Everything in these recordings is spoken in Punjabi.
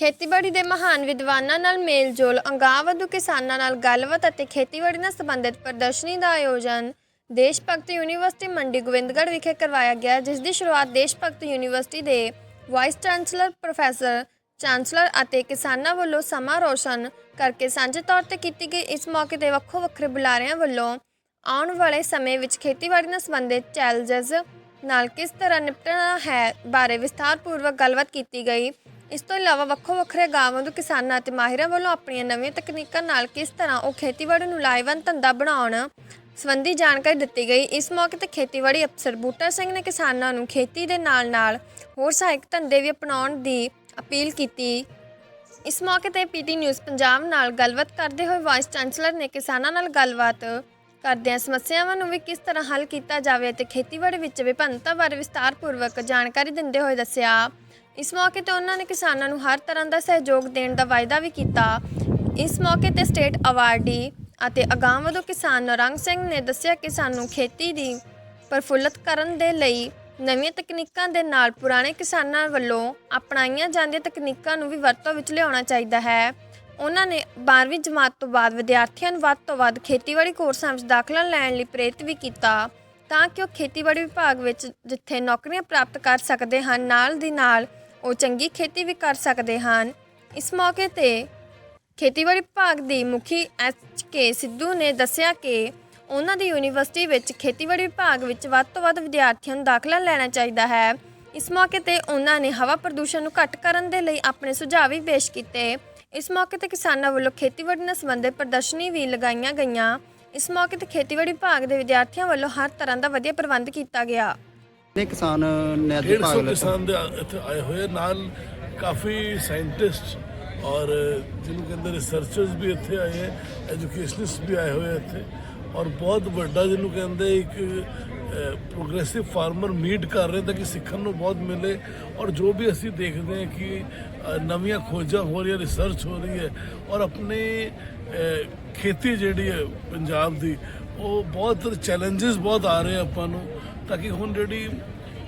ਖੇਤੀਬਾੜੀ ਦੇ ਮਹਾਨ ਵਿਦਵਾਨਾਂ ਨਾਲ ਮੇਲਜੋਲ ਅੰਗਾਵਧੂ ਕਿਸਾਨਾਂ ਨਾਲ ਗੱਲਬਾਤ ਅਤੇ ਖੇਤੀਬਾੜੀ ਨਾਲ ਸੰਬੰਧਿਤ ਪ੍ਰਦਰਸ਼ਨੀ ਦਾ ਆਯੋਜਨ ਦੇਸ਼ ਭਗਤ ਯੂਨੀਵਰਸਿਟੀ ਮੰਡੀ ਗੋਬਿੰਦਗੜ੍ਹ ਵਿਖੇ ਕਰਵਾਇਆ ਗਿਆ, ਜਿਸ ਦੀ ਸ਼ੁਰੂਆਤ ਦੇਸ਼ ਭਗਤ ਯੂਨੀਵਰਸਿਟੀ ਦੇ ਵਾਈਸ ਚਾਂਸਲਰ, ਪ੍ਰੋਫੈਸਰ, ਚਾਂਸਲਰ ਅਤੇ ਕਿਸਾਨਾਂ ਵੱਲੋਂ ਸਮਾਂ ਰੋਸ਼ਨ ਕਰਕੇ ਸਾਂਝੇ ਤੌਰ ਤੇ ਕੀਤੀ ਗਈ। ਇਸ ਮੌਕੇ ਤੇ ਵੱਖੋ ਵੱਖਰੇ ਬੁਲਾਰਿਆਂ ਵੱਲੋਂ ਆਉਣ ਵਾਲੇ ਸਮੇਂ ਵਿੱਚ ਖੇਤੀਬਾੜੀ ਨਾਲ ਸੰਬੰਧਿਤ ਚੈਲੰਜਸ ਨਾਲ ਕਿਸ ਤਰ੍ਹਾਂ ਨਿਪਟਣਾ ਹੈ ਬਾਰੇ ਵਿਸਥਾਰਪੂਰਵਕ ਗੱਲਬਾਤ ਕੀਤੀ ਗਈ। ਇਸ ਤੋਂ ਇਲਾਵਾ ਵੱਖੋ ਵੱਖਰੇ ਗਾਵਾਂ ਤੋਂ ਕਿਸਾਨਾਂ ਅਤੇ ਮਾਹਿਰਾਂ ਵੱਲੋਂ ਆਪਣੀਆਂ ਨਵੀਆਂ ਤਕਨੀਕਾਂ ਨਾਲ ਕਿਸ ਤਰ੍ਹਾਂ ਉਹ ਖੇਤੀਬਾੜੀ ਨੂੰ ਲਾਹੇਵੰਦ ਧੰਦਾ ਬਣਾਉਣ ਸੰਬੰਧੀ ਜਾਣਕਾਰੀ ਦਿੱਤੀ ਗਈ। ਇਸ ਮੌਕੇ ਤੇ ਖੇਤੀਬਾੜੀ ਅਫਸਰ ਬੂਟਾ ਸਿੰਘ ਨੇ ਕਿਸਾਨਾਂ ਨੂੰ ਖੇਤੀ ਦੇ ਨਾਲ-ਨਾਲ ਹੋਰ ਸਹਾਇਕ ਧੰਦੇ ਵੀ ਅਪਣਾਉਣ ਦੀ ਅਪੀਲ ਕੀਤੀ। ਇਸ ਮੌਕੇ ਤੇ ਪੀਟੀ ਨਿਊਜ਼ ਪੰਜਾਬ ਨਾਲ ਗੱਲਬਾਤ ਕਰਦੇ ਹੋਏ ਵਾਈਸ ਚਾਂਸਲਰ ਨੇ ਕਿਸਾਨਾਂ ਨਾਲ ਗੱਲਬਾਤ ਕਰਦਿਆਂ ਸਮੱਸਿਆਵਾਂ ਨੂੰ ਵੀ ਕਿਸ ਤਰ੍ਹਾਂ ਹੱਲ ਕੀਤਾ ਜਾਵੇ ਅਤੇ ਖੇਤੀਬਾੜੀ ਵਿੱਚ ਵਿਭਿੰਨਤਾ ਬਾਰੇ ਵਿਸਤਾਰਪੂਰਵਕ ਜਾਣਕਾਰੀ ਦਿੰਦੇ ਹੋਏ ਦੱਸਿਆ। ਇਸ ਮੌਕੇ ਤੇ ਉਹਨਾਂ ਨੇ ਕਿਸਾਨਾਂ ਨੂੰ ਹਰ ਤਰ੍ਹਾਂ ਦਾ ਸਹਿਯੋਗ ਦੇਣ ਦਾ ਵਾਅਦਾ ਵੀ ਕੀਤਾ। ਇਸ ਮੌਕੇ ਤੇ ਸਟੇਟ ਅਵਾਰਡੀ ਅਤੇ ਅਗਾਂਹਵਧੂ ਕਿਸਾਨ ਨਰੰਗ ਸਿੰਘ ਨੇ ਦੱਸਿਆ ਕਿ ਸਾਨੂੰ ਖੇਤੀ ਦੀ ਪ੍ਰਫੁੱਲਤ ਕਰਨ ਦੇ ਲਈ ਨਵੀਆਂ ਤਕਨੀਕਾਂ ਦੇ ਨਾਲ ਪੁਰਾਣੇ ਕਿਸਾਨਾਂ ਵੱਲੋਂ ਅਪਣਾਈਆਂ ਜਾਂਦੀਆਂ ਤਕਨੀਕਾਂ ਨੂੰ ਵੀ ਵਰਤੋਂ ਵਿੱਚ ਲਿਆਉਣਾ ਚਾਹੀਦਾ ਹੈ। ਉਹਨਾਂ ਨੇ 12ਵੀਂ ਜਮਾਤ ਤੋਂ ਬਾਅਦ ਵਿਦਿਆਰਥੀਆਂ ਨੂੰ ਵੱਧ ਤੋਂ ਵੱਧ ਖੇਤੀਬਾੜੀ ਕੋਰਸਾਂ ਵਿੱਚ ਦਾਖਲਾ ਲੈਣ ਲਈ ਪ੍ਰੇਰਿਤ ਵੀ ਕੀਤਾ ਤਾਂ ਕਿ ਉਹ ਖੇਤੀਬਾੜੀ ਵਿਭਾਗ ਵਿੱਚ ਜਿੱਥੇ ਨੌਕਰੀਆਂ ਪ੍ਰਾਪਤ ਕਰ ਸਕਦੇ ਹਨ, ਨਾਲ ਦੀ ਨਾਲ ਉਹ ਚੰਗੀ ਖੇਤੀ ਵੀ ਕਰ ਸਕਦੇ ਹਨ। ਇਸ ਮੌਕੇ ਤੇ ਖੇਤੀਬਾੜੀ ਵਿਭਾਗ ਦੀ ਮੁਖੀ ਐਚ ਕੇ ਸਿੱਧੂ ਨੇ ਦੱਸਿਆ ਕਿ ਉਹਨਾਂ ਦੀ ਯੂਨੀਵਰਸਿਟੀ ਵਿੱਚ ਖੇਤੀਬਾੜੀ ਵਿਭਾਗ ਵਿੱਚ ਵੱਧ ਤੋਂ ਵੱਧ ਵਿਦਿਆਰਥੀਆਂ ਨੂੰ ਦਾਖਲਾ ਲੈਣਾ ਚਾਹੀਦਾ ਹੈ। ਇਸ ਮੌਕੇ ਤੇ ਉਹਨਾਂ ਨੇ ਹਵਾ ਪ੍ਰਦੂਸ਼ਣ ਨੂੰ ਘੱਟ ਕਰਨ ਦੇ ਲਈ ਆਪਣੇ ਸੁਝਾਅ ਵੀ ਪੇਸ਼ ਕੀਤੇ। ਇਸ ਮੌਕੇ ਤੇ ਕਿਸਾਨਾਂ ਵੱਲੋਂ ਖੇਤੀਬਾੜੀ ਨਾਲ ਸੰਬੰਧਿਤ ਪ੍ਰਦਰਸ਼ਨੀ ਵੀ ਲਗਾਈਆਂ ਗਈਆਂ। ਇਸ ਮੌਕੇ ਤੇ ਖੇਤੀਬਾੜੀ ਵਿਭਾਗ ਦੇ ਵਿਦਿਆਰਥੀਆਂ ਵੱਲੋਂ ਹਰ ਤਰ੍ਹਾਂ ਦਾ ਵਧੀਆ ਪ੍ਰਬੰਧ ਕੀਤਾ ਗਿਆ। ਨੇ ਕਿਸਾਨ ਨੇ ਅੱਜ 150 ਭਾਗ ਲਿਆ ਕਿਸਾਨ ਦੇ ਇੱਥੇ ਆਏ ਹੋਏ ਨਾਲ ਕਾਫੀ ਸਾਇੰਟਿਸਟ ਔਰ ਜਿਹਨੂੰ ਕਹਿੰਦੇ ਰਿਸਰਚਰਸ ਵੀ ਇੱਥੇ ਆਏ ਹੈ ਐਜੂਕੇਸ਼ਨਿਸਟ ਵੀ ਆਏ ਹੋਏ ਇੱਥੇ। ਔਰ ਬਹੁਤ ਵੱਡਾ ਜਿਹਨੂੰ ਕਹਿੰਦੇ ਇੱਕ ਪ੍ਰੋਗਰੈਸਿਵ ਫਾਰਮਰ ਮੀਟ ਕਰ ਰਹੇ ਤਾਂ ਕਿ ਸਿੱਖਣ ਨੂੰ ਬਹੁਤ ਮਿਲੇ। ਔਰ ਜੋ ਵੀ ਅਸੀਂ ਦੇਖਦੇ ਹਾਂ ਕਿ ਨਵੀਆਂ ਖੋਜਾਂ ਹੋ ਰਹੀਆਂ ਰਿਸਰਚ ਹੋ ਰਹੀ ਹੈ। ਔਰ ਆਪਣੇ ਖੇਤੀ ਜਿਹੜੀ ਹੈ ਪੰਜਾਬ ਦੀ ਉਹ ਬਹੁਤ ਚੈਲੰਜਸ ਬਹੁਤ ਆ ਰਹੇ ਆਪਾਂ ਨੂੰ। ਤਾਂ ਕਿ ਹੁਣ ਜਿਹੜੀ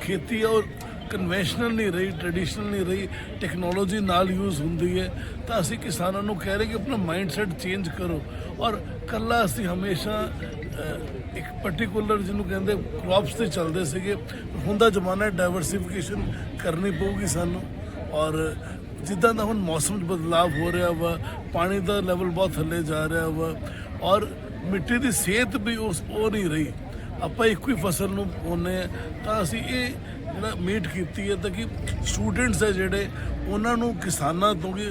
ਖੇਤੀ ਆ ਉਹ ਕਨਵੈਨਸ਼ਨਲ ਨਹੀਂ ਰਹੀ ਟ੍ਰੈਡੀਸ਼ਨਲ ਨਹੀਂ ਰਹੀ ਟੈਕਨੋਲੋਜੀ ਨਾਲ ਯੂਜ਼ ਹੁੰਦੀ ਹੈ। ਤਾਂ ਅਸੀਂ ਕਿਸਾਨਾਂ ਨੂੰ ਕਹਿ ਰਹੇ ਕਿ ਆਪਣਾ ਮਾਈਂਡਸੈਟ ਚੇਂਜ ਕਰੋ। ਔਰ ਕੱਲਾ ਅਸੀਂ ਹਮੇਸ਼ਾ ਇੱਕ ਪਾਰਟਿਕੂਲਰ ਜਿਹਨੂੰ ਕਹਿੰਦੇ ਕ੍ਰੌਪਸ ਤੇ ਚੱਲਦੇ ਸੀਗੇ। ਹੁਣ ਦਾ ਜ਼ਮਾਨਾ ਡਾਈਵਰਸਿਫਿਕੇਸ਼ਨ ਕਰਨੀ ਪਊਗੀ ਸਾਨੂੰ। ਔਰ ਜਿੱਦਾਂ ਦਾ ਹੁਣ ਮੌਸਮ 'ਚ ਬਦਲਾਅ ਹੋ ਰਿਹਾ ਵਾ, ਪਾਣੀ ਦਾ ਲੈਵਲ ਬਹੁਤ ਥੱਲੇ ਜਾ ਰਿਹਾ ਵਾ। ਔਰ ਮਿੱਟੀ ਦੀ ਸਿਹਤ ਵੀ ਉਸ, ਉਹ ਨਹੀਂ ਰਹੀ। ਆਪਾਂ ਇੱਕੋ ਹੀ ਫਸਲ ਨੂੰ ਆ ਤਾਂ ਅਸੀਂ ਇਹ ਜਿਹੜਾ ਮੀਟ ਕੀਤੀ ਹੈ ਤਾਂ ਕਿ ਸਟੂਡੈਂਟਸ ਹੈ ਜਿਹੜੇ ਉਹਨਾਂ ਨੂੰ ਕਿਸਾਨਾਂ ਤੋਂ ਕਿ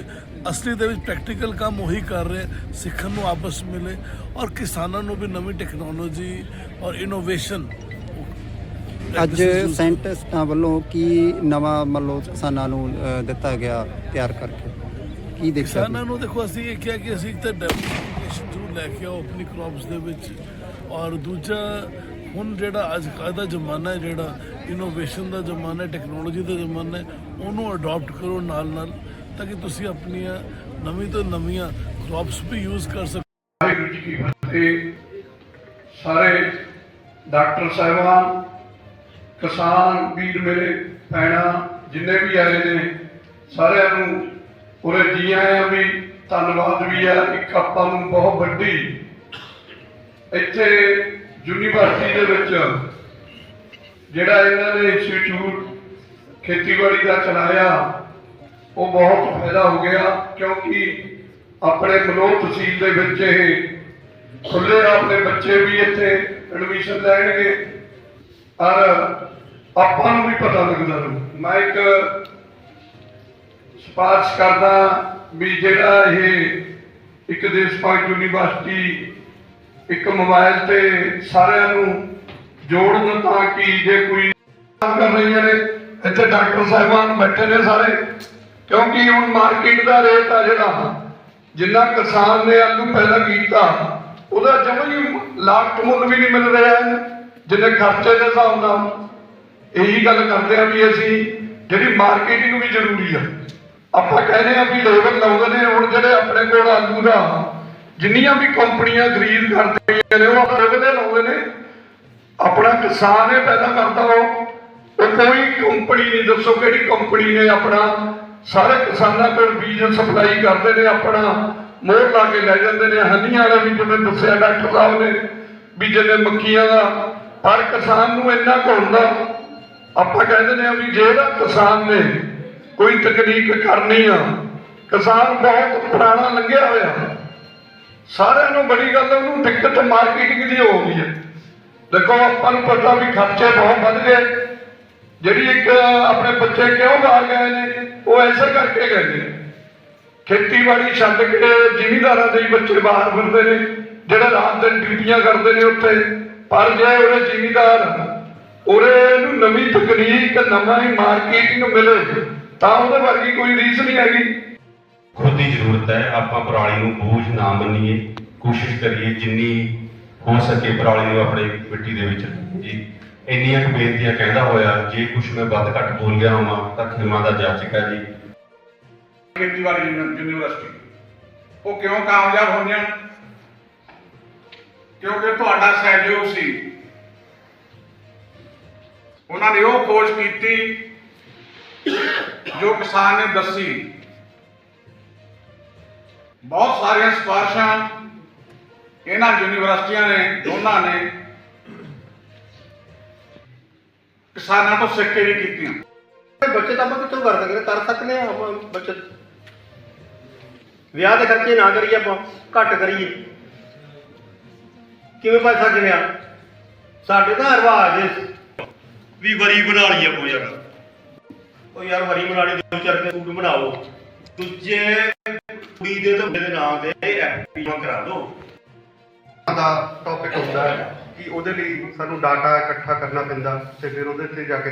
ਅਸਲੀ ਦੇ ਵਿੱਚ ਪ੍ਰੈਕਟੀਕਲ ਕੰਮ ਉਹੀ ਕਰ ਰਹੇ ਸਿੱਖਣ ਨੂੰ ਆਪਸ ਮਿਲੇ ਔਰ ਕਿਸਾਨਾਂ ਨੂੰ ਵੀ ਨਵੀਂ ਟੈਕਨੋਲੋਜੀ ਔਰ ਇਨੋਵੇਸ਼ਨ ਅੱਜ ਸਾਇੰਟਿਸਟਾਂ ਵੱਲੋਂ ਕੀ ਨਵਾਂ ਮੰਨ ਲਓ ਕਿਸਾਨਾਂ ਨੂੰ ਦਿੱਤਾ ਗਿਆ ਤਿਆਰ ਕਰਕੇ? ਕੀ ਦੇਖਿਆ ਕਿਸਾਨਾਂ ਨੂੰ ਦੇਖੋ ਅਸੀਂ ਇਹ ਕਿਹਾ ਕਿ ਅਸੀਂ ਤਾਂ ਡੈਵਲਪਮੈਂਟ ਲੈ ਕੇ ਆਓ ਆਪਣੀ ਕ੍ਰੌਪਸ ਦੇ ਵਿੱਚ ਔਰ ਦੂਜਾ ਹੁਣ ਜਿਹੜਾ ਅੱਜ ਕੱਲ੍ਹ ਦਾ ਜ਼ਮਾਨਾ ਹੈ, ਜਿਹੜਾ ਇਨੋਵੇਸ਼ਨ ਦਾ ਜ਼ਮਾਨਾ ਹੈ ਟੈਕਨੋਲੋਜੀ ਦਾ ਜ਼ਮਾਨਾ ਹੈ, ਉਹਨੂੰ ਅਡਾਪਟ ਕਰੋ ਨਾਲ ਨਾਲ ਤਾਂ ਕਿ ਤੁਸੀਂ ਆਪਣੀਆਂ ਨਵੀਂ ਤੋਂ ਨਵੀਆਂ ਕ੍ਰੌਪਸ ਵੀ ਯੂਜ਼ ਕਰ ਸਕੋ। ਸਾਰੇ ਡਾਕਟਰ ਸਾਹਿਬਾਨ, ਕਿਸਾਨ ਵੀਰ ਮੇਰੇ, ਭੈਣਾਂ, ਜਿੰਨੇ ਵੀ ਆਏ ਨੇ, ਸਾਰਿਆਂ ਨੂੰ ਪੂਰੇ ਜੀ ਆਇਆਂ ਵੀ ਧੰਨਵਾਦ ਵੀ ਆ। ਇੱਕ ਆਪਾਂ ਨੂੰ ਬਹੁਤ ਵੱਡੀ ਇੱਥੇ ਯੂਨੀਵਰਸਿਟੀ ਦੇ ਵਿੱਚ ਜਿਹੜਾ ਇਹਨਾਂ ਨੇ ਇੰਸਟੀਚਿਊਟ ਖੇਤੀਬਾੜੀ ਦਾ ਚਲਾਇਆ, ਉਹ ਬਹੁਤ ਫਾਇਦਾ ਹੋ ਗਿਆ ਕਿਉਂਕਿ ਆਪਣੇ ਮਲੋਹ ਤਹਿਸੀਲ ਦੇ ਵਿੱਚ ਇਹ ਖੁੱਲੇ ਆਪਣੇ ਬੱਚੇ ਵੀ ਇੱਥੇ ਐਡਮਿਸ਼ਨ ਲੈਣਗੇ। ਔਰ ਆਪਾਂ ਨੂੰ ਵੀ ਪਤਾ ਲੱਗਦਾ ਮੈਂ ਇੱਕ ਸਿਫਾਰਿਸ਼ ਕਰਦਾ ਵੀ ਜਿਹੜਾ ਇਹ ਇੱਕ ਦੇਸ਼ ਭਗਤ ਯੂਨੀਵਰਸਿਟੀ ਇੱਕ ਮੋਬਾਈਲ ਤੇ ਸਾਰਿਆਂ ਨੂੰ ਜੋੜਨ ਤਾਂ ਕਿ ਜੇ ਕੋਈ ਕਰ ਰਹੀਆਂ ਨੇ, ਇੱਥੇ ਡਾਕਟਰ ਸਾਹਿਬਾਨ ਬੈਠੇ ਨੇ ਸਾਰੇ। ਕਿਉਂਕਿ ਹੁਣ ਮਾਰਕੀਟ ਦਾ ਰੇਟ ਆ ਜਿਹੜਾ, ਜਿੰਨਾ ਕਿਸਾਨ ਨੇ ਆਲੂ ਪੈਦਾ ਕੀਤਾ, ਉਹਦਾ ਜਮਾਂ ਹੀ ਲਾਗਤ ਮੁੱਲ ਵੀ ਨਹੀਂ ਮਿਲ ਰਿਹਾ ਜਿੰਨੇ ਖਰਚੇ ਦੇ ਹਿਸਾਬ ਨਾਲ। ਇਹੀ ਗੱਲ ਕਰਦੇ ਆ ਵੀ ਅਸੀਂ, ਜਿਹੜੀ ਮਾਰਕੀਟਿੰਗ ਵੀ ਜ਼ਰੂਰੀ ਆ। ਆਪਾਂ ਕਹਿੰਦੇ ਆ ਵੀ ਲੇਬਰ ਲਾਉਂਦੇ ਨੇ, ਹੁਣ ਜਿਹੜੇ ਆਪਣੇ ਕੋਲ ਆਲੂ ਦਾ ਜਿੰਨੀਆਂ ਵੀ ਕੰਪਨੀਆਂ ਖਰੀਦ ਕਰਦੀਆਂ ਨੇ, ਉਹ ਆਪਣੇ ਲਾਉਂਦੇ ਨੇ। ਆਪਣਾ ਕਿਸਾਨ ਇਹ ਪੈਦਾ ਕਰਦਾ ਉਹ। ਕੋਈ ਕੰਪਨੀ ਨਹੀਂ, ਦੱਸੋ ਕਿਹੜੀ ਕੰਪਨੀ ਨੇ ਆਪਣਾ। ਸਾਰੇ ਕਿਸਾਨਾਂ ਕੋਲ ਬੀਜ ਸਪਲਾਈ ਕਰਦੇ ਨੇ, ਆਪਣਾ ਮੋਹਰ ਲਾ ਕੇ ਲੈ ਜਾਂਦੇ ਨੇ। ਹੰਨੀਆਂ ਵਾਲਾ ਵੀ ਜਿਵੇਂ ਦੱਸਿਆ ਡਾਕਟਰ ਸਾਹਿਬ ਨੇ ਵੀ ਜਿਵੇਂ ਮੱਕੀਆਂ ਦਾ ਪਰ ਕਿਸਾਨ ਨੂੰ ਇੰਨਾ ਕੁ ਹੁੰਦਾ। ਆਪਾਂ ਕਹਿੰਦੇ ਨੇ ਵੀ ਜਿਹੜਾ ਕਿਸਾਨ ਨੇ ਕੋਈ ਤਕਨੀਕ ਕਰਨੀ ਆ, ਕਿਸਾਨ ਬਹੁਤ ਪੁਰਾਣਾ ਲੰਘਿਆ ਹੋਇਆ। ਸਾਰਿਆਂ ਨੂੰ ਬੜੀ ਗੱਲ ਉਹਨੂੰ ਦਿੱਕਤ ਮਾਰਕੀਟਿੰਗ ਦੀ ਹੋ ਗਈ ਹੈ। ਦੇਖੋ, ਆਪਾਂ ਨੂੰ ਪਤਾ ਵੀ ਖਰਚੇ ਬਹੁਤ ਵੱਧ ਗਏ। ਜਿਹੜੀ ਇੱਕ ਆਪਣੇ ਬੱਚੇ ਕਿਉਂ ਬਾਹਰ ਗਏ ਨੇ, ਉਹ ਐਸਾ ਕਰਕੇ ਗਏ ਨੇ। ਖੇਤੀਬਾੜੀ ਛੱਡ ਕੇ ਜ਼ਿਮੀਂਦਾਰਾਂ ਦੇ ਬੱਚੇ ਬਾਹਰ ਫਿਰਦੇ ਨੇ, ਜਿਹੜਾ ਰਾਤ ਦਿਨ ਡਿਊਟੀਆਂ ਕਰਦੇ ਨੇ ਉੱਥੇ। ਪਰ ਜੇ ਉਹਦੇ ਜ਼ਿਮੀਂਦਾਰ, ਉਹਦੇ ਨੂੰ ਨਵੀਂ ਤਕਨੀਕ, ਨਵਾਂ ਹੀ ਮਾਰਕੀਟਿੰਗ ਮਿਲੇ, ਤਾਂ ਉਹਦੇ ਵਰਗੀ ਕੋਈ ਰੀਸ ਨਹੀਂ ਹੈਗੀ। ਖੁਦ ਦੀ ਜ਼ਰੂਰਤ ਹੈ, ਆਪਾਂ ਪਰਾਲੀ ਨੂੰ ਬੋਝ ਨਾ ਮੰਨੀਏ, ਕੋਸ਼ਿਸ਼ ਕਰੀਏ ਜਿੰਨੀ ਹੋ ਸਕੇ ਪਰਾਲੀ ਨੂੰ ਆਪਣੇ ਮਿੱਟੀ ਦੇ ਵਿੱਚ ਜੀ ਇੰਨੀਆਂ ਕੁ ਬੇਨਤੀਆਂ ਕਹਿੰਦਾ ਹੋਇਆ, ਜੇ ਕੁਝ ਮੈਂ ਵੱਧ ਘੱਟ ਬੋਲ ਗਿਆ ਹੋਵਾਂ, ਤਾਂ ਖਿਮਾ ਦਾ ਜਾਚਕ ਹੈ ਜੀ। ਖੇਤੀਬਾੜੀ ਯੂਨੀਵਰਸਿਟੀ, ਉਹ ਕਿਉਂ ਕਾਮਯਾਬ ਹੋਈਆਂ? ਕਿਉਂਕਿ ਤੁਹਾਡਾ ਸਹਿਯੋਗ ਸੀ। ਉਹਨਾਂ ਨੇ ਉਹ ਖੋਜ ਕੀਤੀ ਜੋ ਕਿਸਾਨ ਨੇ ਦੱਸੀ। ਬਹੁਤ ਸਾਰੀਆਂ ਸਿਫਾਰਸ਼ਾਂ ਇਹਨਾਂ ਯੂਨੀਵਰਸਿਟੀਆਂ ਨੇ ਦੋਨਾਂ ਨੇ ਕਿਸਾਨਾਂ ਤੋਂ ਸਿੱਖ ਕੇ ਵੀ ਕੀਤੀਆਂ। ਬੱਚਤ ਆਪਾਂ ਕਿੱਥੋਂ ਕਰ ਸਕਦੇ? ਕਰ ਸਕਦੇ ਆ ਆਪਾਂ ਬੱਚਤ ਵਿਆਹ ਦੇ ਖਰਚੇ ਨਾ ਕਰੀਏ ਆਪਾਂ ਘੱਟ ਕਰੀਏ। ਕਿਵੇਂ ਬਚ ਸਕਦੇ ਆ ਸਾਡੇ ਤਾਂ ਰਿਵਾਜ ਵੀ ਵਰੀ ਬਣਾ ਲਈ ਆਪਾਂ ਯਾਰ ਉਹ ਯਾਰ ਵਰੀ ਬਣਾ ਲਈ ਦੋ ਚਾਰ ਕੇ ਸੂਟ ਬਣਾਓ। ਦੂਜੇ ਕੁੜੀ ਦੇ ਤਾਂ ਦੇ ਨਾਂ ਦੇ ਐਫਪੀ ਕਰਾ ਦਿਓ ਦਾ ਟੌਪਿਕ ਹੁੰਦਾ ਹੈ ਕਿ ਉਹਦੇ ਲਈ ਸਾਨੂੰ ਡਾਟਾ ਇਕੱਠਾ ਕਰਨਾ ਪੈਂਦਾ ਤੇ ਫਿਰ ਉਹਦੇ ਤੇ ਜਾ ਕੇ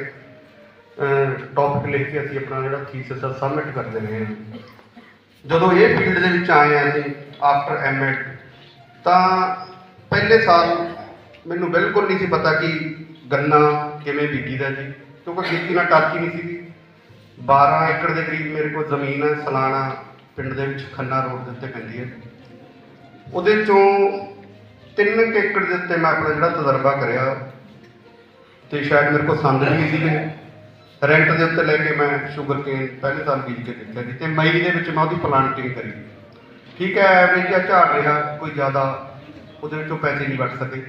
ਟੌਪਿਕ ਲਿਖ ਕੇ ਅਸੀਂ ਆਪਣਾ ਜਿਹੜਾ ਥੀਸਿਸ ਆ ਸਬਮਿਟ ਕਰ ਦਿੰਦੇ ਹਾਂ। ਜਦੋਂ ਇਹ ਫੀਲਡ ਦੇ ਵਿੱਚ ਆਏ ਆ ਅਸੀਂ ਆਫਟਰ ਐਮਐਡ ਤਾਂ ਪਹਿਲੇ ਸਾਲ ਮੈਨੂੰ ਬਿਲਕੁਲ ਨਹੀਂ ਸੀ ਪਤਾ ਕਿ ਗੰਨਾ ਕਿਵੇਂ ਬੀਜੀਦਾ ਜੀ, ਕਿਉਂਕਿ ਖੇਤੀ ਨਾਲ ਟੱਚ ਹੀ ਨਹੀਂ ਸੀ 12 ਏਕੜ ਦੇ ਕਰੀਬ ਮੇਰੇ ਕੋਲ ਜ਼ਮੀਨ ਹੈ ਸਲਾਣਾ ਪਿੰਡ ਦੇ ਵਿੱਚ ਖੰਨਾ ਰੋਡ ਦੇ ਉੱਤੇ ਪੈਂਦੀ ਹੈ। ਉਹਦੇ ਚੋਂ ਤਿੰਨ ਕੁ ਏਕੜ ਦੇ ਉੱਤੇ ਮੈਂ ਆਪਣਾ ਜਿਹੜਾ ਤਜਰਬਾ ਕਰਿਆ ਤੇ ਸ਼ਾਇਦ ਮੇਰੇ ਕੋਲ ਸੰਦ ਵੀ ਨਹੀਂ ਸੀਗੇ ਰੈਂਟ ਦੇ ਉੱਤੇ ਲੈ ਕੇ ਮੈਂ ਸ਼ੂਗਰ ਕੇਨ ਪਹਿਲੇ ਸਾਲ ਬੀਜ ਕੇ ਦਿੱਤਾ ਸੀ ਤੇ ਮਈ ਦੇ ਵਿੱਚ ਮੈਂ ਉਹਦੀ ਪਲਾਂਟਿੰਗ ਕਰੀ। ਠੀਕ ਹੈ ਐਵਰੇਜ ਜਿਹਾ ਝਾੜ ਰਿਹਾ, ਕੋਈ ਜ਼ਿਆਦਾ ਉਹਦੇ ਵਿੱਚੋਂ ਪੈਸੇ ਨਹੀਂ ਵੱਟ ਸਕੇ।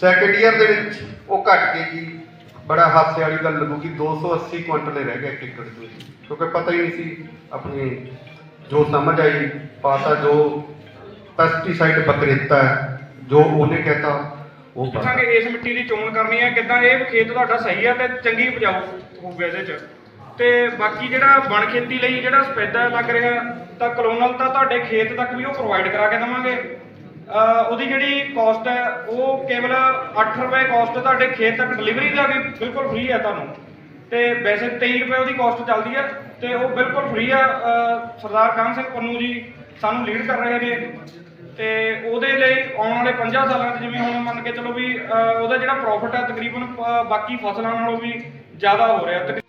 ਸੈਕੰਡ ਈਅਰ ਦੇ ਵਿੱਚ ਉਹ ਘਟ ਕੇ ਜੀ ਬੜਾ ਹਾਸੇ ਵਾਲੀ ਗੱਲ ਲੱਗੂ ਕਿ 280 ਕੁਇੰਟਲ ਰਹਿ ਗਿਆ ਇੱਕ ਏਕੜ ਵਿੱਚ। ਕਿਉਂਕਿ ਪਤਾ ਹੀ ਨਹੀਂ ਸੀ ਆਪਣੀ ਜੋ ਸਮਝ ਆਈ ਪਾਤਾ ਜੋ ਪੈਸਟੀਸਾਈਡ ਬਕਰੇਤਾ ਜੋ ਉਹਨੇ ਕਹਿਤਾ ਉਹ ਪਾਤਾ ਪੁੱਛਾਂਗੇ ਇਸ ਮਿੱਟੀ ਦੀ ਚੋਣ ਕਰਨੀ ਹੈ ਕਿੱਦਾਂ ਇਹ ਖੇਤ ਤੁਹਾਡਾ ਸਹੀ ਹੈ ਤੇ ਚੰਗੀ ਉਪਜਾਊ ਹੋਊਗਾ ਇਹਦੇ ਚ। ਤੇ ਬਾਕੀ ਜਿਹੜਾ ਬਣ ਖੇਤੀ ਲਈ ਜਿਹੜਾ ਸਪੈਦਾ ਲੱਗ ਰਿਹਾ ਤਾਂ ਕਲੋਨਲ ਤਾਂ ਤੁਹਾਡੇ ਖੇਤ ਤੱਕ ਵੀ ਉਹ ਪ੍ਰੋਵਾਈਡ ਕਰਾ ਕੇ ਦੇਵਾਂਗੇ। ਉਹਦੀ ਜਿਹੜੀ ਕਾਸਟ ਹੈ, ਉਹ ਕੇਵਲ 8 ਰੁਪਏ ਕਾਸਟ ਤੁਹਾਡੇ ਖੇਤ ਤੱਕ ਡਿਲੀਵਰੀ ਦਾ ਵੀ ਬਿਲਕੁਲ ਫ੍ਰੀ ਹੈ ਤੁਹਾਨੂੰ। ਤੇ ਵੈਸੇ 23 ਰੁਪਏ ਉਹਦੀ ਕਾਸਟ ਚੱਲਦੀ ਹੈ, ਤੇ ਉਹ ਬਿਲਕੁਲ ਫ੍ਰੀ ਆ ਸਰਦਾਰ ਕਾਨ ਸਿੰਘ ਪੰਨੂ ਜੀ ਸਾਨੂੰ ਲੀਡ ਕਰ ਰਹੇ ਨੇ। ਤੇ ਉਹਦੇ ਲਈ ਆਉਣ ਵਾਲੇ 50 ਸਾਲਾਂ 'ਚ ਜਿਵੇਂ ਹੁਣ ਮੰਨ ਕੇ ਚਲੋ ਵੀ ਉਹਦਾ ਜਿਹੜਾ ਪ੍ਰੋਫਿਟ ਹੈ ਤਕਰੀਬਨ ਬਾਕੀ ਫਸਲਾਂ ਨਾਲੋਂ ਵੀ ਜ਼ਿਆਦਾ ਹੋ ਰਿਹਾ।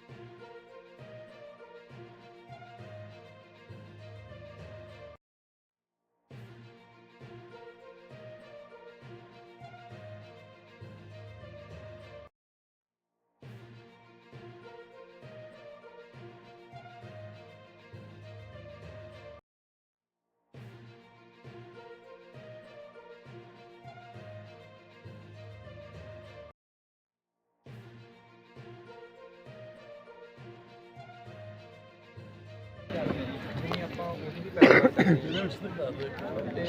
ਆਪਾਂ ਉਹਦੀ ਵੀ ਪੈਦਾਵਾਰ ਕਰਦੇ ਹਾਂ। ਤੇ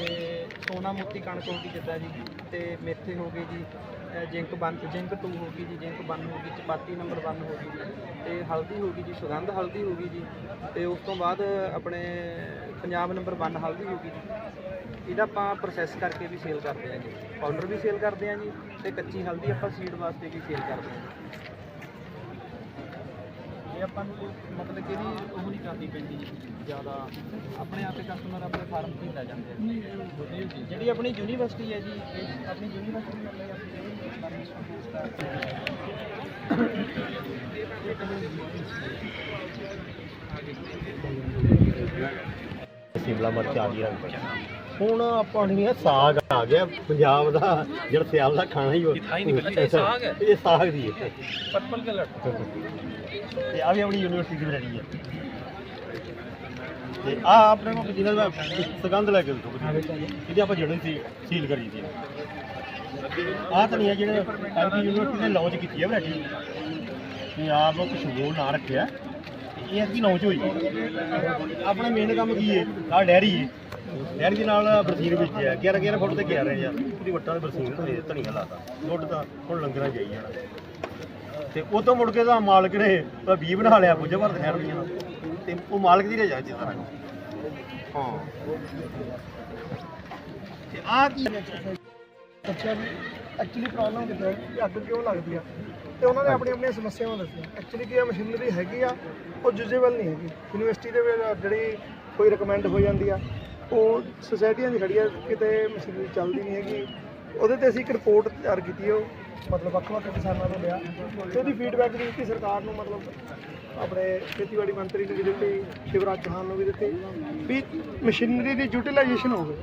ਸੋਨਾ ਮੋਤੀ ਕਣਕ ਹੋ ਗਈ ਜਿੱਦਾਂ ਜੀ, ਤੇ ਮੇਥੇ ਹੋ ਗਏ ਜੀ ਜਿੰਕ ਬਨ, ਜਿੰਕ 2 ਹੋ ਗਈ ਜੀ, ਜਿੰਕ 1 ਹੋ ਗਈ, ਚਪਾਤੀ ਨੰਬਰ 1 ਹੋ ਗਈ ਜੀ, ਤੇ ਹਲਦੀ ਹੋ ਗਈ ਜੀ, ਸੁਗੰਧ ਹਲਦੀ ਹੋ ਗਈ ਜੀ, ਤੇ ਉਸ ਤੋਂ ਬਾਅਦ ਆਪਣੇ ਪੰਜਾਬ ਨੰਬਰ 1 ਹਲਦੀ ਹੋ ਗਈ ਜੀ ਇਹਦਾ ਆਪਾਂ ਪ੍ਰੋਸੈਸ ਕਰਕੇ ਵੀ ਸੇਲ ਕਰਦੇ ਹਾਂ ਜੀ ਪਾਊਡਰ ਵੀ ਸੇਲ ਕਰਦੇ ਹਾਂ ਜੀ, ਤੇ ਕੱਚੀ ਹਲਦੀ ਆਪਾਂ ਸੀਡ ਵਾਸਤੇ ਵੀ ਸੇਲ ਕਰਦੇ ਹਾਂ ਇਹ ਆਪਾਂ ਨੂੰ ਮਤਲਬ ਕਿ ਇਹਦੀ ਉਹ ਨਹੀਂ ਕਰਨੀ ਪੈਂਦੀ ਜ਼ਿਆਦਾ। ਆਪਣੇ ਆਪੇ ਕਸਟਮਰ ਆਪਣੇ ਫਾਰਮ ਤੋਂ ਲੈ ਜਾਂਦੇ ਆ। ਜਿਹੜੀ ਆਪਣੀ ਯੂਨੀਵਰਸਿਟੀ ਹੈ ਜੀ ਇਹ ਆਪਣੀ ਯੂਨੀਵਰਸਿਟੀ ਹੀ ਆਪਣੀ ਜਿਹੜੀ ਸ਼ਿਮਲਾ ਮਿਰਚ ਆ ਗਈ ਰੰਗ ਹੁਣ ਆਪਾਂ ਨੂੰ ਇਹ ਸਾਗ ਆ ਗਿਆ ਪੰਜਾਬ ਦਾ ਜਿਹੜਾ ਸਿਆਲ ਦਾ ਖਾਣਾ ਹੀ ਇਹ ਸਾਗ ਹੈ? ਇਹ ਸਾਗ ਦੀ ਹੈ। Purple colour. ਤੇ ਆ ਵੀ ਆਪਣੀ ਯੂਨੀਵਰਸਿਟੀ ਦੀ ਵੈਰਾਈਟੀ ਹੈ ਤੇ ਆ ਆਪਣੇ ਕੋਲ ਜਿਹਨਾਂ ਦਾ ਸੁਗੰਧ ਲੈ ਕੇ ਦਿੱਤੋ ਇਹਦੀ ਆਪਾਂ ਜੜਨ ਸੀ ਸੀਲ ਕਰੀ ਸੀ ਆਹ ਧਨੀਆ ਜਿਹੜਾ ਐਮਪੀ ਯੂਨੀਵਰਸਿਟੀ ਨੇ ਲਾਂਚ ਕੀਤੀ ਹੈ ਵੈਰਾਈਟੀ ਤੇ ਆਪ ਖੁਸ਼ਬੂ ਨਾਂ ਰੱਖਿਆ। ਇਹ ਅੱਗੇ ਲਾਂਚ ਹੋਈ। ਆਪਣਾ ਮੇਨ ਕੰਮ ਕੀ ਹੈ ਆ ਡੈਰੀ ਹੈ ਡੈਰੀ ਦੇ ਨਾਲ ਬਰਸੀਨ ਵੇਚਿਆ 11 11 ਫੁੱਟ ਤੇ 11 ਹਜ਼ਾਰ ਪੂਰੀ ਵੱਟਾਂ ਦੇ ਬਰਸੀਨ ਧਨੀਆ ਲਾਤਾ। ਦੁੱਧ ਦਾ ਹੁਣ ਲੰਗਰਾਂ ਜਾਈ ਜਾਣਾ। ਤੇ ਉਹ ਤੋਂ ਮੁੜ ਕੇ ਤਾਂ ਮਾਲਕ ਨੇ 20 ਬਣਾ ਲਿਆ ਪੁੱਜਾ ਭਰ ਦੇ ਰੁਪਈਆ ਤੇ ਉਹ ਮਾਲਕ ਦੀ ਰਜਾ ਜਿੱਦਾਂ ਹਾਂ। ਤੇ ਆ ਕੀ ਅੱਛਾ ਵੀ ਐਕਚੁਅਲੀ ਪ੍ਰੋਬਲਮ ਕਿੱਦਾਂ ਹੈ ਕਿ ਅੱਗ ਕਿਉਂ ਲੱਗਦੀ ਆ? ਤੇ ਉਹਨਾਂ ਨੇ ਆਪਣੀ ਆਪਣੀਆਂ ਸਮੱਸਿਆਵਾਂ ਦੱਸੀਆਂ। ਐਕਚੁਅਲੀ ਕੀ ਆ ਮਸ਼ੀਨਰੀ ਹੈਗੀ ਆ ਉਹ ਯੂਜ਼ੇਬਲ ਨਹੀਂ ਹੈਗੀ। ਯੂਨੀਵਰਸਿਟੀ ਦੇ ਵਿੱਚ ਜਿਹੜੀ ਕੋਈ ਰეკਮੈਂਡ ਹੋ ਜਾਂਦੀ ਆ ਉਹ ਸੁਸਾਇਟੀਆਂ ਦੀ ਖੜੀ ਆ ਕਿਤੇ ਮਸ਼ੀਨਰੀ ਚੱਲਦੀ ਨਹੀਂ ਹੈਗੀ। ਉਹਦੇ ਤੇ ਅਸੀਂ ਇੱਕ ਰਿਪੋਰਟ ਤਿਆਰ ਕੀਤੀ ਉਹ। ਮਤਲਬ ਵੱਖ-ਵੱਖ ਕਿਸਾਨਾਂ ਤੋਂ ਲਿਆ। ਤੇ ਉਹਦੀ ਫੀਡਬੈਕ ਵੀ ਦਿੱਤੀ ਸਰਕਾਰ ਨੂੰ ਮਤਲਬ ਆਪਣੇ ਖੇਤੀਬਾੜੀ ਮੰਤਰੀ ਨੂੰ ਵੀ ਦਿੱਤੀ ਸ਼ਿਵਰਾਜ ਚੌਹਾਨ ਨੂੰ ਵੀ ਦਿੱਤੀ ਵੀ ਮਸ਼ੀਨਰੀ ਦੀ ਯੂਟਿਲਾਈਜੇਸ਼ਨ ਹੋਵੇ।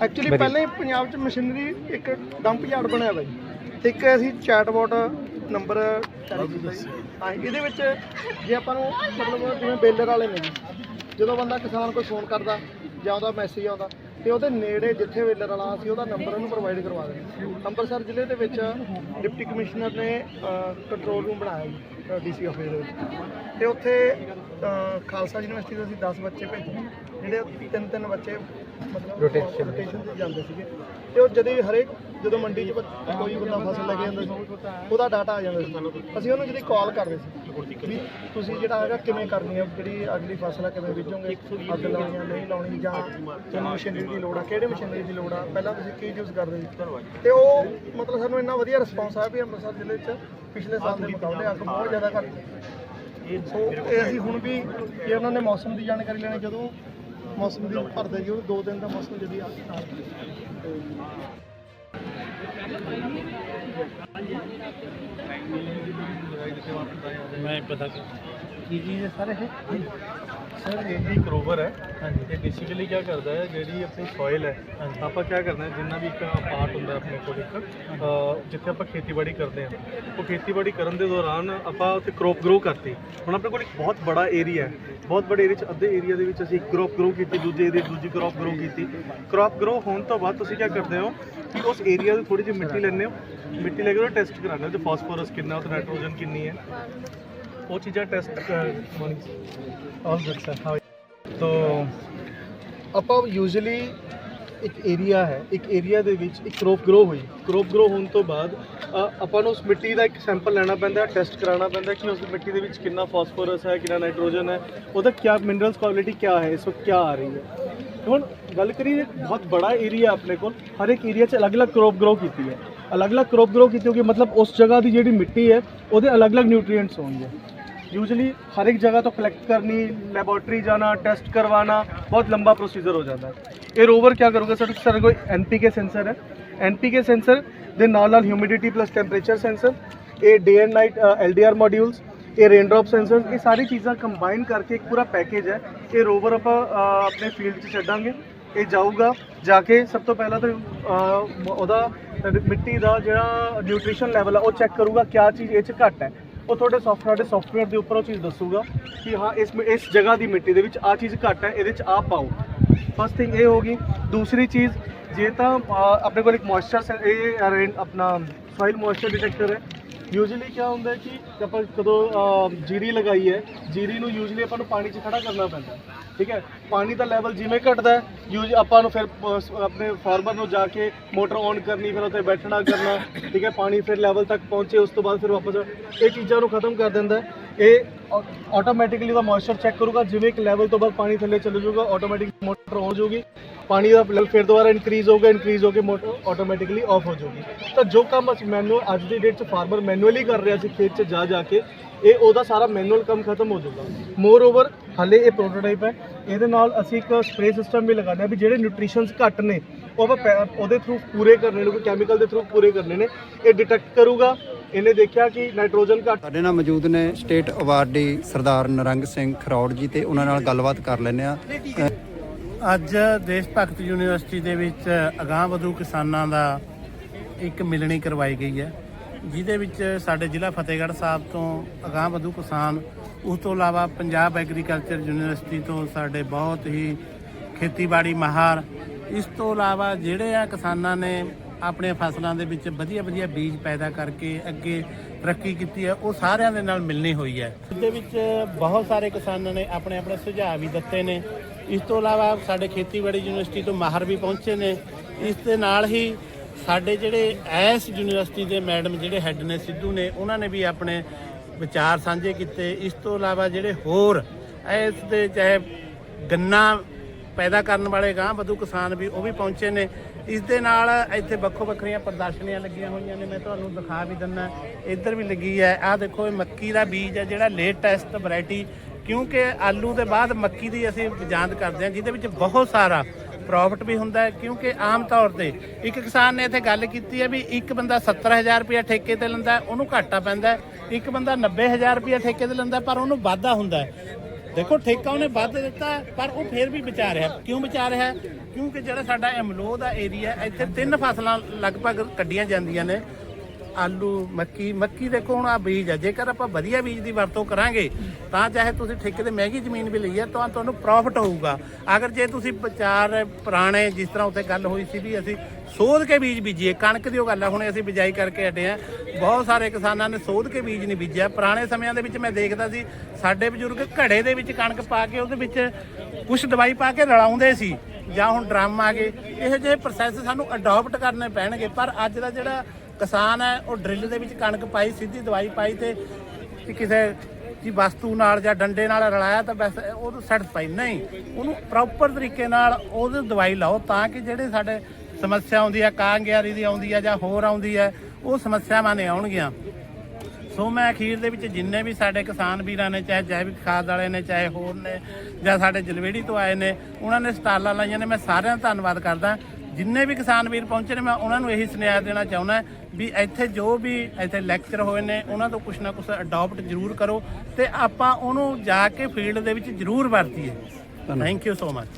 ਐਕਚੁਅਲੀ ਪਹਿਲਾਂ ਹੀ ਪੰਜਾਬ 'ਚ ਮਸ਼ੀਨਰੀ ਇੱਕ ਡੰਪ ਯਾਰਡ ਬਣਿਆ ਹੋਇਆ ਜੀ। ਇੱਕ ਅਸੀਂ ਚੈਟਬੋਟ ਨੰਬਰ ਹਾਂ ਇਹਦੇ ਵਿੱਚ ਜੇ ਆਪਾਂ ਨੂੰ ਮਤਲਬ ਜਿਵੇਂ ਬੇਲਰ ਵਾਲੇ ਨੇ ਜਦੋਂ ਬੰਦਾ ਕਿਸਾਨ ਕੋਈ ਫੋਨ ਕਰਦਾ ਜਾਂ ਉਹਦਾ ਮੈਸੇਜ ਆਉਂਦਾ ਤੇ ਉਹਦੇ ਨੇੜੇ ਜਿੱਥੇ ਵੇਲਰ ਵਾਲਾ ਸੀ, ਉਹਦਾ ਨੰਬਰ ਉਹਨੂੰ ਪ੍ਰੋਵਾਈਡ ਕਰਵਾ ਦੇਣਾ। ਅੰਮ੍ਰਿਤਸਰ ਜ਼ਿਲ੍ਹੇ ਦੇ ਵਿੱਚ ਡਿਪਟੀ ਕਮਿਸ਼ਨਰ ਨੇ ਕੰਟਰੋਲ ਰੂਮ ਬਣਾਇਆ ਜੀ ਡੀਸੀ ਆਫਿਸ ਦੇ ਵਿੱਚ। ਤੇ ਉੱਥੇ ਖਾਲਸਾ ਯੂਨੀਵਰਸਿਟੀ ਦੇ ਅਸੀਂ 10 ਬੱਚੇ ਭੇਜੇ ਜਿਹੜੇ ਤਿੰਨ ਤਿੰਨ ਬੱਚੇ ਮਤਲਬ ਰੋਟੇਸ਼ਨ ਤੇ ਜਾਂਦੇ ਸੀਗੇ। ਤੇ ਉਹ ਜਦੋਂ ਵੀ ਹਰੇਕ ਜਦੋਂ ਮੰਡੀ 'ਚ ਬ- ਕੋਈ ਬੰਦਾ ਫਸਲ ਲੈ ਕੇ ਜਾਂਦਾ ਸੀ ਉਹਦਾ ਡਾਟਾ ਆ ਜਾਂਦਾ ਸੀ। ਅਸੀਂ ਉਹਨੂੰ ਜਿਹੜੀ ਕਾਲ ਕਰਦੇ ਸੀ ਵੀ ਤੁਸੀਂ ਜਿਹੜਾ ਹੈਗਾ ਕਿਵੇਂ ਕਰਨੀ ਹੈ ਜਿਹੜੀ ਅਗਲੀ ਫਸਲ ਹੈ ਕਿਵੇਂ ਬੀਜੋਗੇ? ਅੱਗ ਲਾਉਣੀ ਆ ਨਹੀਂ ਲਾਉਣੀ ਜਾਂ ਤੁਹਾਨੂੰ ਮਸ਼ੀਨਰੀ ਦੀ ਲੋੜ ਆ ਕਿਹੜੇ ਮਸ਼ੀਨਰੀ ਦੀ ਲੋੜ ਆ? ਪਹਿਲਾਂ ਤੁਸੀਂ ਕੀ ਯੂਜ਼ ਕਰਦੇ ਸੀ? ਤੇ ਉਹ ਮਤਲਬ ਸਾਨੂੰ ਇੰਨਾ ਵਧੀਆ ਰਿਸਪੌਂਸ ਆਇਆ ਵੀ ਅੰਮ੍ਰਿਤਸਰ ਜ਼ਿਲ੍ਹੇ 'ਚ ਪਿਛਲੇ ਸਾਲ ਦੇ ਮੁਕਾਬਲੇ ਅੱਗ ਬਹੁਤ ਜ਼ਿਆਦਾ ਘੱਟ ਗਈ ਸੋ। ਇਹ ਅਸੀਂ ਹੁਣ ਵੀ ਜੇ ਉਹਨਾਂ ਨੇ ਮੌਸਮ ਦੀ ਜਾਣਕਾਰੀ ਲੈਣੀ ਜਦੋਂ ਮੌਸਮ ਦੀ ਭਰਦੇ ਜੀ ਉਹ ਦੋ ਦਿਨ ਦਾ ਮੌਸਮ ਜਦੀ ਆ ਨਾਲ ਮੈਂ ਪਤਾ ਕੀ ਚੀਜ਼ ਹੈ ਸਰ ਇਹ? ਸਰ ਇਹ ਜੀ ਕਰੋਵਰ ਹੈ ਇਹ ਬੇਸਿਕਲੀ ਕੀ ਕਰਦਾ ਹੈ ਜਿਹੜੀ ਆਪਣੀ ਸੋਇਲ ਹੈ ਆਪਾਂ ਕੀ ਕਰਨਾ ਹੈ ਜਿੰਨਾ ਵੀ ਇੱਕ ਪਾਰਟ ਹੁੰਦਾ ਆਪਣੇ ਕੋਲ ਇੱਕ ਜਿੱਥੇ ਆਪਾਂ ਖੇਤੀਬਾੜੀ ਕਰਦੇ ਹਾਂ ਉਹ ਖੇਤੀਬਾੜੀ ਕਰਨ ਦੇ ਦੌਰਾਨ ਆਪਾਂ ਉੱਥੇ ਕ੍ਰੌਪ ਗਰੋ ਕਰਤੀ। ਹੁਣ ਆਪਣੇ ਕੋਲ ਇੱਕ ਬਹੁਤ ਬੜਾ ਏਰੀਆ ਹੈ ਬਹੁਤ ਬੜੇ ਏਰੀਆ 'ਚ ਅੱਧੇ ਏਰੀਆ ਦੇ ਵਿੱਚ ਅਸੀਂ ਕ੍ਰੌਪ ਗਰੋ ਕੀਤੀ ਦੂਜੇ ਏਰੀਆ ਦੂਜੀ ਕ੍ਰੌਪ ਗਰੋ ਕੀਤੀ। ਕ੍ਰੌਪ ਗਰੋ ਹੋਣ ਤੋਂ ਬਾਅਦ ਤੁਸੀਂ ਕੀ ਕਰਦੇ ਹੋ ਕਿ ਉਸ ਏਰੀਆ ਦੀ ਥੋੜੀ ਜਿਹੀ ਮਿੱਟੀ ਲੈਂਦੇ ਹੋ ਮਿੱਟੀ ਲੈ ਕੇ ਉਹ ਟੈਸਟ ਕਰਾਉਂਦੇ ਹੋ ਤੇ ਫਾਸਫੋਰਸ ਕਿੰਨਾ ਤੇ ਨਾਈਟ੍ਰੋਜਨ ਕਿੰਨੀ ਹੈ। ਉਹ ਚੀਜ਼ਾਂ test morning all good sir how ਤੋ ਆਪਾਂ ਯੂਜ਼ੂਅਲੀ ਇੱਕ ਏਰੀਆ ਹੈ, ਇੱਕ ਏਰੀਆ ਦੇ ਵਿੱਚ ਇੱਕ ਕ੍ਰੌਪ ਗਰੋ ਹੋਈ। ਕ੍ਰੌਪ ਗਰੋ ਹੋਣ ਤੋਂ ਬਾਅਦ ਆਪਾਂ ਨੂੰ ਉਸ ਮਿੱਟੀ ਦਾ ਇੱਕ ਸੈਂਪਲ ਲੈਣਾ ਪੈਂਦਾ ਟੈਸਟ ਕਰਾਉਣਾ ਪੈਂਦਾ ਕਿ ਉਸ ਮਿੱਟੀ ਦੇ ਵਿੱਚ ਕਿੰਨਾ ਫਾਸਫੋਰਸ ਹੈ, ਕਿੰਨਾ ਨਾਈਟ੍ਰੋਜਨ ਹੈ, ਉਹਦਾ ਕੀ ਮਿਨਰਲਸ ਕੁਆਲਿਟੀ ਕੀ ਹੈ, ਇਸ ਵਕਤ ਕੀ ਆ ਰਹੀ ਹੈ। ਹੁਣ ਗੱਲ ਕਰੀਏ, ਬਹੁਤ ਬੜਾ ਏਰੀਆ ਆਪਣੇ ਕੋਲ, ਹਰ ਇੱਕ ਏਰੀਆ 'ਚ ਅਲੱਗ-ਅਲੱਗ ਕ੍ਰੌਪ ਗਰੋ ਕੀਤੀ ਹੈ। ਅਲੱਗ-ਅਲੱਗ ਕ੍ਰੌਪ ਗਰੋ ਕੀਤੀ ਹੋਗੀ ਮਤਲਬ ਉਸ ਜਗ੍ਹਾ ਦੀ ਜਿਹੜੀ ਮਿੱਟੀ ਹੈ, ਉਹਦੇ ਅਲੱਗ-ਅਲੱਗ ਨਿਊਟ੍ਰੀਐਂਟਸ ਹੋਣਗੇ ਯੂਜੂਅਲੀ ਹਰ ਇੱਕ ਜਗ੍ਹਾ ਤੋਂ ਕਲੈਕਟ ਕਰਨੀ ਲੈਬੋਰੇਟਰੀ ਜਾਣਾ ਟੈਸਟ ਕਰਵਾना ਬਹੁਤ ਲੰਬਾ ਪ੍ਰੋਸੀਜਰ ਹੋ ਜਾਂਦਾ। ਹੈ ਇਹ ਰੋਵਰ ਕੀ ਕਰੂਗਾ? ਸਰ ਸਾਡੇ ਕੋਲ ਐਨਪੀਕੇ ਸੈਂਸਰ ਹੈ। ਐਨਪੀਕੇ ਸੈਂਸਰ ਦੇ ਨਾਲ ਨਾਲ ਹਿਊਮਿਡਿਟੀ ਪਲੱਸ ਟੈਂਪਰੇਚਰ ਸੈਂਸਰ ਇਹ day and night LDR modules ਇਹ ਰੇਨ ਡ੍ਰੌਪ ਸੈਂਸਰ ਇਹ ਸਾਰੀ ਚੀਜ਼ਾਂ ਕੰਬਾਈਨ ਕਰਕੇ ਇੱਕ ਪੂਰਾ ਪੈਕੇਜ ਹੈ। ਇਹ ਰੋਵਰ ਆਪਾਂ ਆਪਣੇ ਫੀਲਡ 'ਚ ਛੱਡਾਂਗੇ। ਇਹ ਜਾਊਗਾ, ਜਾ ਕੇ ਸਭ ਤੋਂ ਪਹਿਲਾਂ ਤਾਂ ਉਹਦਾ, ਮਿੱਟੀ ਦਾ ਜਿਹੜਾ ਨਿਊਟ੍ਰੀਸ਼ਨ ਲੈਵਲ ਹੈ ਉਹ ਚੈੱਕ ਕਰੂਗਾ ਕਿਆ ਚੀਜ਼ ਇਹ 'ਚ ਘੱਟ ਹੈ। ਉਹ ਤੁਹਾਡੇ ਸੌਫਟਵੇਅਰ ਦੇ ਸੌਫਟਵੇਅਰ ਦੇ ਉੱਪਰ ਉਹ ਚੀਜ਼ ਦੱਸੂਗਾ ਕਿ ਹਾਂ, ਇਸ ਇਸ ਜਗ੍ਹਾ ਦੀ ਮਿੱਟੀ ਦੇ ਵਿੱਚ ਆ ਚੀਜ਼ ਘੱਟ ਹੈ, ਇਹਦੇ 'ਚ ਆ ਪਾਓ। ਫਸਟ ਥਿੰਗ ਇਹ ਹੋਗੀ, ਦੂਸਰੀ ਚੀਜ਼, ਜੇ ਤਾਂ ਆਪਣੇ ਕੋਲ ਇੱਕ ਮੋਇਸਚਰ ਇਹ ਆਪਣਾ ਸੋਇਲ ਮੋਇਸਚਰ ਡਿਟੈਕਟਰ ਹੈ। ਯੂਜੂਅਲੀ ਕੀ ਹੁੰਦਾ ਕਿ ਆਪਾਂ ਕਦੋਂ ਜੀਰੀ ਲਗਾਈ ਹੈ, ਜੀਰੀ ਨੂੰ ਯੂਜੂਅਲੀ ਆਪਾਂ ਨੂੰ ਪਾਣੀ 'ਚ ਖੜਾ ਕਰਨਾ ਪੈਂਦਾ। ਠੀਕ ਹੈ? ਪਾਣੀ ਦਾ ਲੈਵਲ ਜਿਵੇਂ ਘਟਦਾ ਯੂਜ ਆਪਾਂ ਨੂੰ ਫਿਰ ਅ, ਆਪਣੇ ਫਾਰਮਰ ਨੂੰ ਜਾ ਕੇ ਮੋਟਰ ਔਨ ਕਰਨੀ ਫਿਰ ਉੱਥੇ ਬੈਠਣਾ ਕਰਨਾ ਠੀਕ ਹੈ? ਪਾਣੀ ਫਿਰ ਲੈਵਲ ਤੱਕ ਪਹੁੰਚੇ ਉਸ ਤੋਂ ਬਾਅਦ ਫਿਰ ਵਾਪਸ ਇਹ ਚੀਜ਼ਾਂ ਨੂੰ ਖਤਮ ਕਰ ਦਿੰਦਾ ਹੈ। ਇਹ ਆਟੋਮੈਟਿਕਲੀ ਦਾ ਮੋਇਸਚਰ ਚੈੱਕ ਕਰੂਗਾ ਜਿਵੇਂ ਇੱਕ ਲੈਵਲ ਤੋਂ ਬਾਅਦ ਪਾਣੀ ਥੱਲੇ ਚੱਲ ਜਾਊਗਾ ਆਟੋਮੈਟਿਕ ਮੋਟਰ ਔਨ ਹੋ ਜਾਊਗੀ। ਪਾਣੀ ਦਾ ਲੈਵਲ ਫਿਰ ਦੁਬਾਰਾ ਇਨਕਰੀਜ਼ ਹੋਊਗਾ ਇਨਕਰੀਜ਼ ਹੋ ਕੇ ਮੋਟਰ ਆਟੋਮੈਟਿਕਲੀ ਆਫ ਹੋ ਜਾਊਗੀ। ਤਾਂ ਜੋ ਕੰਮ ਅਸੀਂ ਮੈਨੂਅਲ ਅੱਜ ਦੀ ਡੇਟ 'ਚ ਫਾਰਮਰ ਮੈਨੂਅਲੀ ਕਰ ਰਿਹਾ ਸੀ ਖੇਤ 'ਚ ਜਾ ਜਾ ਕੇ ਇਹ ਉਹਦਾ ਸਾਰਾ ਮੈਨੂਅਲ ਕੰਮ ਖਤਮ ਹੋ ਜਾਊਗਾ। ਮੋਰ ਓਵਰ ਹਾਲੇ ਇਹ ਪ੍ਰੋਟੋਟਾਈਪ ਹੈ। ਇਹਦੇ ਨਾਲ ਅਸੀਂ ਇੱਕ ਸਪਰੇ ਸਿਸਟਮ ਵੀ ਹਾਂ ਵੀ ਜਿਹੜੇ ਨਿਊਟ੍ਰੀਸ਼ਨਸ ਘੱਟ ਨੇ ਉਹ ਆਪਾਂ ਪੈ- ਉਹਦੇ ਥਰੂ ਪੂਰੇ ਕਰਨੇ ਨੇ ਕੋਈ ਕੈਮੀਕਲ ਦੇ ਥਰੂ ਪੂਰੇ ਕਰਨੇ ਨੇ। ਇਹ ਡਿਟੈਕਟ ਕਰੂਗਾ। ਇਹਨੇ ਦੇਖਿਆ ਕਿ ਨਾਈਟ੍ਰੋਜਨ ਘੱਟ ਸਾਡੇ ਨਾਲ ਮੌਜੂਦ ਨੇ ਸਟੇਟ ਅਵਾਰਡੀ ਸਰਦਾਰ ਨਰੰਗ ਸਿੰਘ ਖਰੌੜ ਜੀ ਤੇ ਉਹਨਾਂ ਨਾਲ ਗੱਲਬਾਤ ਕਰ ਲੈਂਦੇ ਆ ਅੱਜ ਦੇਸ਼ ਭਗਤ ਯੂਨੀਵਰਸਿਟੀ ਦੇ ਵਿੱਚ ਅਗਾਂਹ ਵਧੂ ਕਿਸਾਨਾਂ ਦਾ ਇੱਕ ਮਿਲਣੀ ਕਰਵਾਈ ਗਈ ਹੈ। ਜਿਹਦੇ ਵਿੱਚ ਸਾਡੇ ਜ਼ਿਲ੍ਹਾ ਫਤਿਹਗੜ੍ਹ ਸਾਹਿਬ ਤੋਂ ਅਗਾਂਹ ਵਧੂ ਕਿਸਾਨ, ਉਸ ਤੋਂ ਇਲਾਵਾ ਪੰਜਾਬ ਐਗਰੀਕਲਚਰ ਯੂਨੀਵਰਸਿਟੀ ਤੋਂ ਸਾਡੇ ਬਹੁਤ ਹੀ ਖੇਤੀਬਾੜੀ ਮਾਹਰ। ਇਸ ਤੋਂ ਇਲਾਵਾ ਜਿਹੜੇ ਆ ਕਿਸਾਨਾਂ ਨੇ ਆਪਣੇ ਫਸਲਾਂ ਦੇ ਵਿੱਚ ਵਧੀਆ ਵਧੀਆ ਬੀਜ ਪੈਦਾ ਕਰਕੇ ਅੱਗੇ ਤਰੱਕੀ ਕੀਤੀ ਹੈ, ਉਹ ਸਾਰਿਆਂ ਦੇ ਨਾਲ ਮਿਲਣੀ ਹੋਈ ਹੈ। ਇਸ ਦੇ ਵਿੱਚ ਬਹੁਤ ਸਾਰੇ ਕਿਸਾਨਾਂ ਨੇ ਆਪਣੇ ਆਪਣੇ ਸੁਝਾਅ ਵੀ ਦਿੱਤੇ ਨੇ। ਇਸ ਤੋਂ ਇਲਾਵਾ ਸਾਡੇ ਖੇਤੀਬਾੜੀ ਯੂਨੀਵਰਸਿਟੀ ਤੋਂ ਮਾਹਰ ਵੀ ਪਹੁੰਚੇ ਨੇ। ਇਸ ਦੇ ਨਾਲ ਹੀ ਸਾਡੇ ਜਿਹੜੇ ਐਸ ਯੂਨੀਵਰਸਿਟੀ ਦੇ ਮੈਡਮ ਜਿਹੜੇ ਹੈੱਡ ਨੇ ਸਿੱਧੂ ਨੇ, ਉਹਨਾਂ ਨੇ ਵੀ ਆਪਣੇ ਵਿਚਾਰ ਸਾਂਝੇ ਕੀਤੇ। ਇਸ ਤੋਂ ਇਲਾਵਾ ਜਿਹੜੇ ਹੋਰ ਇਸ ਦੇ ਚਾਹੇ ਗੰਨਾ ਪੈਦਾ ਕਰਨ ਵਾਲੇ ਗਾਂ ਵਧੂ ਕਿਸਾਨ ਵੀ ਉਹ ਵੀ ਪਹੁੰਚੇ ਨੇ। ਇਸ ਦੇ ਨਾਲ ਇੱਥੇ ਵੱਖੋ ਵੱਖਰੀਆਂ ਪ੍ਰਦਰਸ਼ਨੀਆਂ ਲੱਗੀਆਂ ਹੋਈਆਂ ਨੇ। ਮੈਂ ਤੁਹਾਨੂੰ ਦਿਖਾ ਵੀ ਦਿੰਦਾ। ਇੱਧਰ ਵੀ ਲੱਗੀ ਹੈ। ਆਹ ਦੇਖੋ, ਇਹ ਮੱਕੀ ਦਾ ਬੀਜ ਹੈ ਜਿਹੜਾ ਲੇਟੈਸਟ ਵੈਰਾਈਟੀ। ਕਿਉਂਕਿ ਆਲੂ ਦੇ ਬਾਅਦ ਮੱਕੀ ਦੀ ਅਸੀਂ ਜਾਂਚ ਕਰਦੇ ਹਾਂ, ਜਿਹਦੇ ਵਿੱਚ ਬਹੁਤ ਸਾਰਾ ਪ੍ਰੋਫਿਟ ਵੀ ਹੁੰਦਾ ਹੈ, ਕਿਉਂਕਿ ਆਮ ਤੌਰ ਤੇ ਇੱਕ ਕਿਸਾਨ ਨੇ ਇੱਥੇ ਗੱਲ ਕੀਤੀ ਹੈ ਵੀ ਇੱਕ ਬੰਦਾ 70000 ਰੁਪਏ ਠੇਕੇ ਤੇ ਲੈਂਦਾ ਉਹਨੂੰ ਘਾਟਾ ਪੈਂਦਾ ਇੱਕ ਬੰਦਾ 90000 ਰੁਪਏ ਠੇਕੇ ਤੇ ਲੈਂਦਾ ਪਰ ਉਹਨੂੰ ਵਾਧਾ ਹੁੰਦਾ ਦੇਖੋ, ਠੇਕਾ ਉਹਨੇ ਵੱਧ ਦਿੱਤਾ ਪਰ ਉਹ ਫੇਰ ਵੀ ਬਚਾ ਰਿਹਾ ਕਿਉਂ ਬਚਾ ਰਿਹਾ ਕਿਉਂਕਿ ਜਿਹੜਾ ਸਾਡਾ ਅਮਲੋ ਦਾ ਏਰੀਆ ਇੱਥੇ ਤਿੰਨ ਫਸਲਾਂ ਲਗਭਗ ਕੱਢੀਆਂ ਜਾਂਦੀਆਂ ਨੇ। ਆਲੂ, ਮੱਕੀ ਮੱਕੀ ਦੇਖੋ ਹੁਣ ਆ ਬੀਜ ਆ। ਜੇਕਰ ਆਪਾਂ ਵਧੀਆ ਬੀਜ ਦੀ ਵਰਤੋਂ ਕਰਾਂਗੇ, ਤਾਂ ਚਾਹੇ ਤੁਸੀਂ ਠੇਕੇ ਤੇ ਮਹਿੰਗੀ ਜ਼ਮੀਨ ਵੀ ਲਈ ਹੈ ਤਾਂ ਤੁਹਾਨੂੰ ਪ੍ਰੋਫਿਟ ਹੋਊਗਾ। ਅਗਰ ਜੇ ਤੁਸੀਂ ਵਿਚਾਰ ਪੁਰਾਣੇ ਜਿਸ ਤਰ੍ਹਾਂ ਉੱਥੇ ਗੱਲ ਹੋਈ ਸੀ ਵੀ ਅਸੀਂ ਸੋਧ ਕੇ ਬੀਜ ਬੀਜੀਏ, ਕਣਕ ਦੀ ਉਹ ਗੱਲ ਆ, ਹੁਣੇ ਅਸੀਂ ਬਿਜਾਈ ਕਰਕੇ ਹਟੇ ਆ। ਬਹੁਤ ਸਾਰੇ ਕਿਸਾਨਾਂ ਨੇ ਸੋਧ ਕੇ ਬੀਜ ਨਹੀਂ ਬੀਜਿਆ। ਪੁਰਾਣੇ ਸਮਿਆਂ ਦੇ ਵਿੱਚ ਮੈਂ ਦੇਖਦਾ ਸੀ, ਸਾਡੇ ਬਜ਼ੁਰਗ ਘੜੇ ਦੇ ਵਿੱਚ ਕਣਕ ਪਾ ਕੇ ਉਹਦੇ ਵਿੱਚ ਕੁਝ ਦਵਾਈ ਪਾ ਕੇ ਰਲਾਉਂਦੇ ਸੀ, ਜਾਂ ਹੁਣ ਡਰਮ ਆ ਗਏ। ਇਹੋ ਜਿਹੇ ਪ੍ਰੋਸੈਸ ਸਾਨੂੰ ਅਡਾਪਟ ਕਰਨੇ ਪੈਣਗੇ। ਪਰ ਅੱਜ ਦਾ ਜਿਹੜਾ ਕਿਸਾਨ ਹੈ, ਉਹ ਡਰਿੱਲ ਦੇ ਵਿੱਚ ਕਣਕ ਪਾਈ, ਸਿੱਧੀ ਦਵਾਈ ਪਾਈ ਤੇ ਕਿ ਕਿਸੇ ਜੀ ਵਸਤੂ ਨਾਲ ਜਾਂ ਡੰਡੇ ਨਾਲ ਰਲਾਇਆ ਤਾਂ ਬਸ ਉਹ ਸੈਟੀਸਫਾਈ ਨਹੀਂ, ਉਹਨੂੰ ਪ੍ਰੋਪਰ ਤਰੀਕੇ ਨਾਲ ਉਹਦੀ ਦਵਾਈ ਲਾਓ ਤਾਂ ਕਿ ਜਿਹੜੇ ਸਾਡੇ ਸਮੱਸਿਆ ਆਉਂਦੀ ਆ ਕਾਂਗਿਆਰੀ ਦੀ ਆਉਂਦੀ ਆ ਜਾਂ ਹੋਰ ਆਉਂਦੀ ਆ ਉਹ ਸਮੱਸਿਆਵਾਂ ਨੇ ਆਉਣਗੀਆਂ। ਸੋ ਮੈਂ ਅਖੀਰ ਦੇ ਵਿੱਚ ਜਿੰਨੇ ਵੀ ਸਾਡੇ ਕਿਸਾਨ ਵੀਰਾਂ ਨੇ, ਚਾਹੇ ਜੈਵਿਕ ਖਾਦ ਵਾਲੇ ਨੇ, ਚਾਹੇ ਹੋਰ ਨੇ, ਜਾਂ ਸਾਡੇ ਜਲਵੇੜੀ ਤੋਂ ਆਏ ਨੇ, ਉਹਨਾਂ ਨੇ ਸਟਾਲਾਂ ਲਾਈਆਂ ਨੇ, ਮੈਂ ਸਾਰਿਆਂ ਦਾ ਧੰਨਵਾਦ ਕਰਦਾ। ਜਿੰਨੇ ਵੀ ਕਿਸਾਨ ਵੀਰ ਪਹੁੰਚੇ ਨੇ, ਮੈਂ ਉਹਨਾਂ ਨੂੰ ਇਹੀ ਸੁਨੇਹਾ ਦੇਣਾ ਚਾਹੁੰਦਾ ਵੀ ਇੱਥੇ ਜੋ ਵੀ ਇੱਥੇ ਲੈਕਚਰ ਹੋਏ ਨੇ ਉਹਨਾਂ ਤੋਂ ਕੁਛ ਨਾ ਕੁਛ ਅਡਾਪਟ ਜ਼ਰੂਰ ਕਰੋ ਤੇ ਆਪਾਂ ਉਹਨੂੰ ਜਾ ਕੇ ਫੀਲਡ ਦੇ ਵਿੱਚ ਜ਼ਰੂਰ ਵਰਤੀਏ। Thank you so much